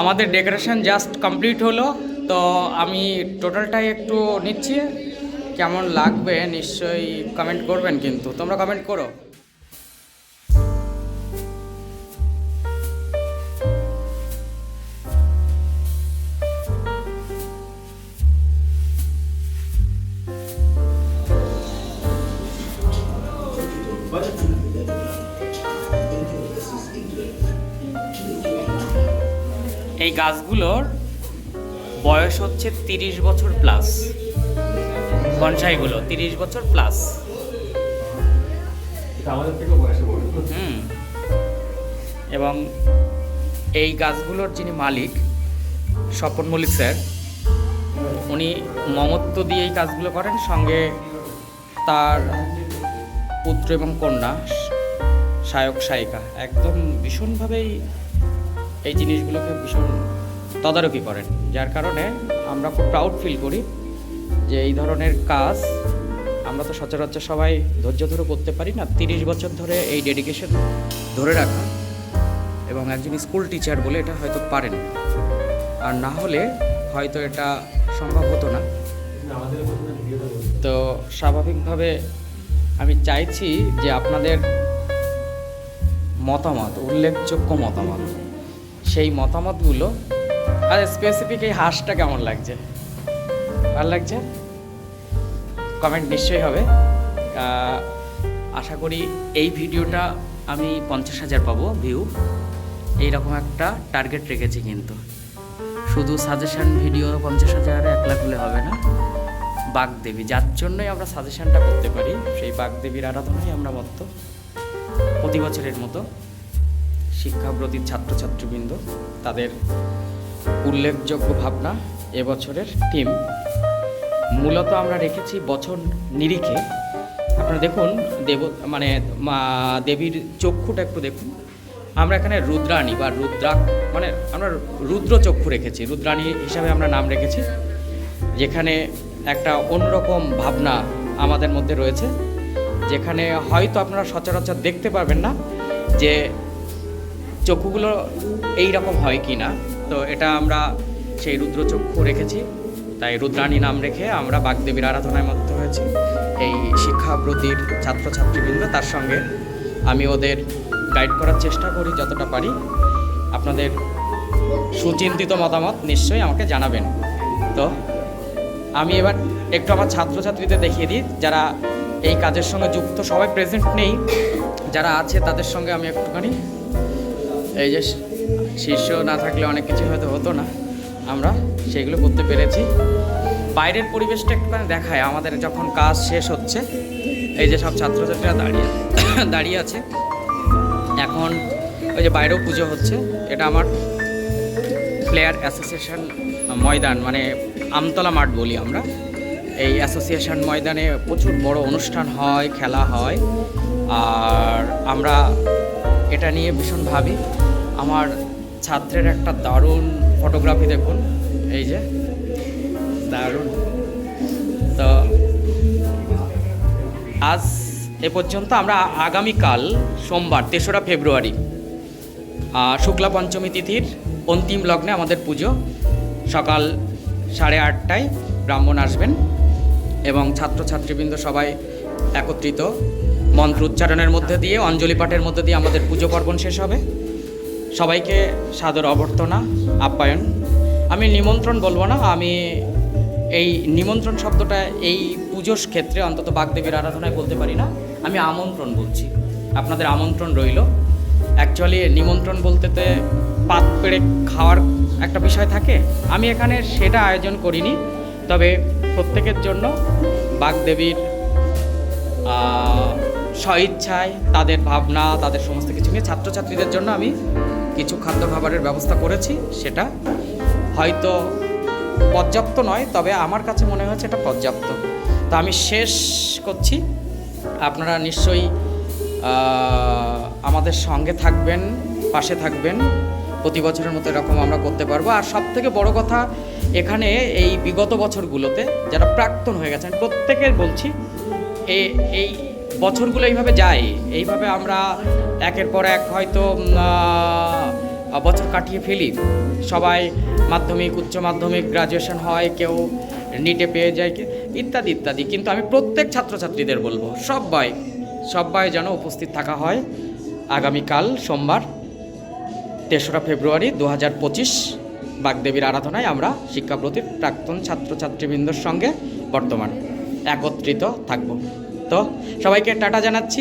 আমাদের decoration just complete হলো, তো আমি টোটালটাই একটু নিচ্ছি। কেমন লাগবে নিশ্চয়ই কমেন্ট করবেন কিন্তু। তোমরা কমেন্ট করো। এই গাছগুলোর বয়স হচ্ছে তিরিশ বছর প্লাস। বনসাইগুলো তিরিশ বছর প্লাস। হুম। এবং এই গাছগুলোর যিনি মালিক স্বপন মল্লিক স্যার উনি মমত্ব দিয়ে এই কাজগুলো করেন সঙ্গে তার পুত্র এবং কন্যা সায়ক সায়িকা। একদম ভীষণভাবেই এই জিনিসগুলোকে ভীষণ তদারকি করেন, যার কারণে আমরা খুব প্রাউড ফিল করি যে এই ধরনের কাজ আমরা তো সচরাচর সবাই ধৈর্য ধরে করতে পারি না। তিরিশ বছর ধরে এই ডেডিকেশন ধরে রাখা এবং একজন স্কুল টিচার বলে এটা হয়তো পারেন। আর না হলে হয়তো এটা সম্ভব হতো না। তো স্বাভাবিকভাবে আমি চাইছি যে আপনাদের মতামত, উল্লেখযোগ্য মতামত সেই মতামতগুলো আর স্পেসিফিক এই হাঁসটা কেমন লাগছে? ভালো লাগছে? কমেন্ট নিশ্চয়ই হবে। আশা করি এই ভিডিওটা আমি পঞ্চাশ হাজার পাবো ভিউ এইরকম একটা টার্গেট রেখেছি কিন্তু। শুধু সাজেশান ভিডিও পঞ্চাশ হাজার এক লাখ হলে হবে না। বাগদেবী যার জন্যই আমরা সাজেশানটা করতে পারি, সেই বাগদেবীর আরাধনায় আমরা মত্ত প্রতি বছরের মতো। শিক্ষাব্রতীর ছাত্রছাত্রীবৃন্দ, তাদের উল্লেখযোগ্য ভাবনা এবছরের টিম মূলত আমরা রেখেছি বছর নিরিখে। আপনারা দেখুন, দেব মানে দেবীর চক্ষুটা একটু দেখুন। আমরা এখানে রুদ্রাণী বা রুদ্রাক মানে আমরা রুদ্র চক্ষু রেখেছি। রুদ্রাণী হিসাবে আমরা নাম রেখেছি, যেখানে একটা অন্যরকম ভাবনা আমাদের মধ্যে রয়েছে। যেখানে হয়তো আপনারা সচরাচর দেখতে পারবেন না যে চক্ষুগুলো এই রকম হয় কি না? তো এটা আমরা সেই রুদ্রচক্ষু রেখেছি। তাই রুদ্রাণী নাম রেখে আমরা বাগদেবীর আরাধনায় মধ্য হয়েছি। এই শিক্ষাব্রতীর ছাত্রছাত্রীবৃন্দ, তার সঙ্গে আমি ওদের গাইড করার চেষ্টা করি যতটা পারি। আপনাদের সুচিন্তিত মতামত নিশ্চয়ই আমাকে জানাবেন। তো আমি এবার একটু আমার ছাত্রছাত্রীদের দেখিয়ে দিই, যারা এই কাজের সঙ্গে যুক্ত, সবাই প্রেজেন্ট নেই, যারা আছে তাদের সঙ্গে আমি একটুখানি এই যে শীর্ষ না থাকলে অনেক কিছু হয়তো হতো না। আমরা সেগুলো করতে পেরেছি। বাইরের পরিবেশটা একটুখানি দেখায়। আমাদের যখন কাজ শেষ হচ্ছে, এই যে সব ছাত্রছাত্রীরা দাঁড়িয়ে দাঁড়িয়ে আছে। এখন ওই যে বাইরেও পুজো হচ্ছে। এটা আমার প্লেয়ার অ্যাসোসিয়েশন ময়দান মানে আমতলা মাঠ বলি আমরা। এই অ্যাসোসিয়েশন ময়দানে প্রচুর বড় অনুষ্ঠান হয়, খেলা হয়। আর আমরা এটা নিয়ে ভীষণ ভাবি। আমার ছাত্রের একটা দারুণ ফটোগ্রাফি দেখুন, এই যে, দারুণ। তো আজ এ পর্যন্ত আমরা আগামীকাল সোমবার, তেসরা ফেব্রুয়ারি শুক্লা পঞ্চমী তিথির অন্তিম লগ্নে আমাদের পুজো। সকাল সাড়ে আটটায় ব্রাহ্মণ আসবেন এবং ছাত্রছাত্রীবৃন্দ সবাই একত্রিত। মন্ত্র উচ্চারণের মধ্যে দিয়ে, অঞ্জলি পাঠের মধ্যে দিয়ে আমাদের পুজো পার্বণ শেষ হবে। সবাইকে সাদর অভ্যর্থনা, আপ্যায়ন। আমি নিমন্ত্রণ বলব না, আমি এই নিমন্ত্রণ শব্দটা এই পুজোর ক্ষেত্রে অন্তত বাগদেবীর আরাধনায় বলতে পারি না, আমি আমন্ত্রণ বলছি। আপনাদের আমন্ত্রণ রইল। অ্যাকচুয়ালি নিমন্ত্রণ বলতেতে পাত পেড়ে খাওয়ার একটা বিষয় থাকে। আমি এখানে সেটা আয়োজন করিনি, তবে প্রত্যেকের জন্য বাগদেবীর স্বইচ্ছায় তাদের ভাবনা, তাদের সমস্ত কিছু নিয়ে ছাত্রছাত্রীদের জন্য আমি কিছু খাদ্য খাবারের ব্যবস্থা করেছি, সেটা হয়তো পর্যাপ্ত নয়, তবে আমার কাছে মনে হয়েছে এটা পর্যাপ্ত। তো আমি শেষ করছি। আপনারা নিশ্চয়ই আমাদের সঙ্গে থাকবেন, পাশে থাকবেন। প্রতি বছরের মতো এরকম আমরা করতে পারব। আর সব থেকে বড় কথা, এখানে এই বিগত বছরগুলোতে যারা প্রাক্তন হয়ে গেছেন, প্রত্যেকের বলছি এই বছরগুলো এইভাবে যায়। এইভাবে আমরা একের পর এক হয়তো বছর কাটিয়ে ফেলি। সবাই মাধ্যমিক, উচ্চ মাধ্যমিক গ্রাজুয়েশন হয়, কেউ নিটে পেয়ে যায় ইত্যাদি ইত্যাদি। কিন্তু আমি প্রত্যেক ছাত্রছাত্রীদের বলব সবাই সবাই যেন উপস্থিত থাকা হয় আগামীকাল সোমবার, তেসরা ফেব্রুয়ারি দু হাজার পঁচিশ বাগদেবীর আরাধনায় আমরা শিক্ষাপ্রতির প্রাক্তন ছাত্রছাত্রীবৃন্দর সঙ্গে বর্তমান একত্রিত থাকব। তো সবাইকে টাটা জানাচ্ছি।